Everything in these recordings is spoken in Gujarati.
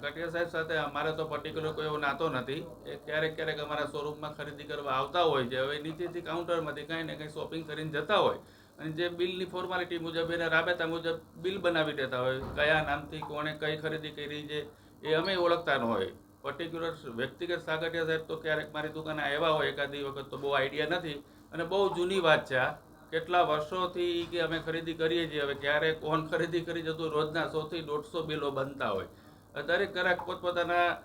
કાકડિયા સાહેબ સાથે અમારે તો પર્ટિક્યુલર કોઈ એવો નાતો નથી. એ ક્યારેક ક્યારેક અમારા શોરૂમમાં ખરીદી કરવા આવતા હોય છે. હવે નીચેથી કાઉન્ટરમાંથી કંઈ ને કંઈ શોપિંગ કરીને જતા હોય. અને જે બિલની ફોર્માલિટી મુજબ એને રાબેતા મુજબ બિલ બનાવી દેતા હોય. કયા નામથી, કોણે કઈ ખરીદી કરી છે, એ અમે ઓળખતા ન હોય. પર્ટિક્યુલર વ્યક્તિગત સાગઠિયા સાહેબ તો ક્યારેક મારી દુકાને આવ્યા હોય એકાદી વખત તો બહુ આઈડિયા નથી. અને બહુ જૂની વાત છે આ. કેટલા વર્ષોથી કે અમે ખરીદી કરીએ છીએ. હવે ક્યારેક કોણ ખરીદી કરી જતું? રોજના સોથી દોઢસો બિલો બનતા હોય. દરેક ગ્રાહક પોતપોતાના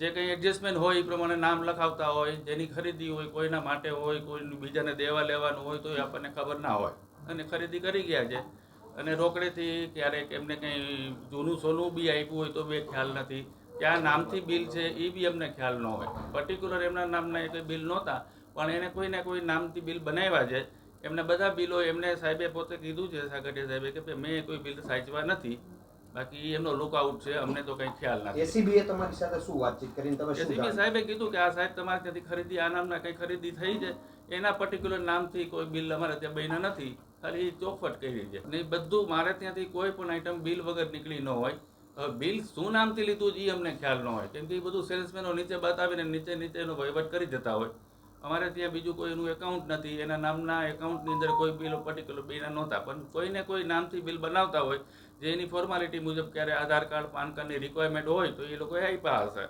જે કંઈ એડજસ્ટમેન્ટ હોય એ પ્રમાણે નામ લખાવતા હોય, જેની ખરીદી હોય, કોઈના માટે હોય કોઈ બીજાને દેવા લેવાનું હોય, તો એ આપણને ખબર ના હોય. અને ખરીદી કરી ગયા છે. અને રોકડેથી ક્યારેક એમને કંઈ જૂનું સોનું બી આપ્યું હોય તો બી ખ્યાલ નથી. ક્યાં નામથી બિલ છે એ બી અમને ખ્યાલ ન હોય. પર્ટિક્યુલર એમના નામના એ કંઈ બિલ નહોતા, પણ એને કોઈને કોઈ નામથી બિલ બનાવ્યા છે. એમને બધા બિલો એમને સાહેબે પોતે કીધું છે સાગઠિયા સાહેબે, કે મેં કોઈ બિલ સાચવા નથી. બાકી એમનો લુકઆઉટ છે અમને તો કંઈ ખ્યાલ નથી. એસીબી એ તમારી સાથે શું વાતચીત કરીને તમે શું એસીબી સાહેબે કીધું કે આ સાહેબ તમારે ત્યાંથી ખરીદી આ નામના કંઈ ખરીદી થઈ છે. એના પર્ટિક્યુલર નામથી કોઈ બિલ અમારે ત્યાં બન્યા નથી. ખાલી ચોખવટ કરી છે. અને બધું મારે ત્યાંથી કોઈ પણ આઈટમ બિલ વગર નીકળી ન હોય. હવે બિલ શું નામથી લીધું એ અમને ખ્યાલ ન હોય. કેમ કે એ બધું સેલ્સમેનો નીચે બતાવીને નીચે નીચેનો વહીવટ કરી જતા હોય. અમારે ત્યાં બીજું કોઈ એનું એકાઉન્ટ નથી. એના નામના એકાઉન્ટની અંદર કોઈ બિલ પર્ટિક્યુલર બિલના નહોતા. પણ કોઈને કોઈ નામથી બિલ બનાવતા હોય જે એની ફોર્માલિટી મુજબ ક્યારે આધાર કાર્ડ, પાન કાર્ડની રિક્વાયરમેન્ટ હોય, તો એ લોકોએ આપ્યા હશે.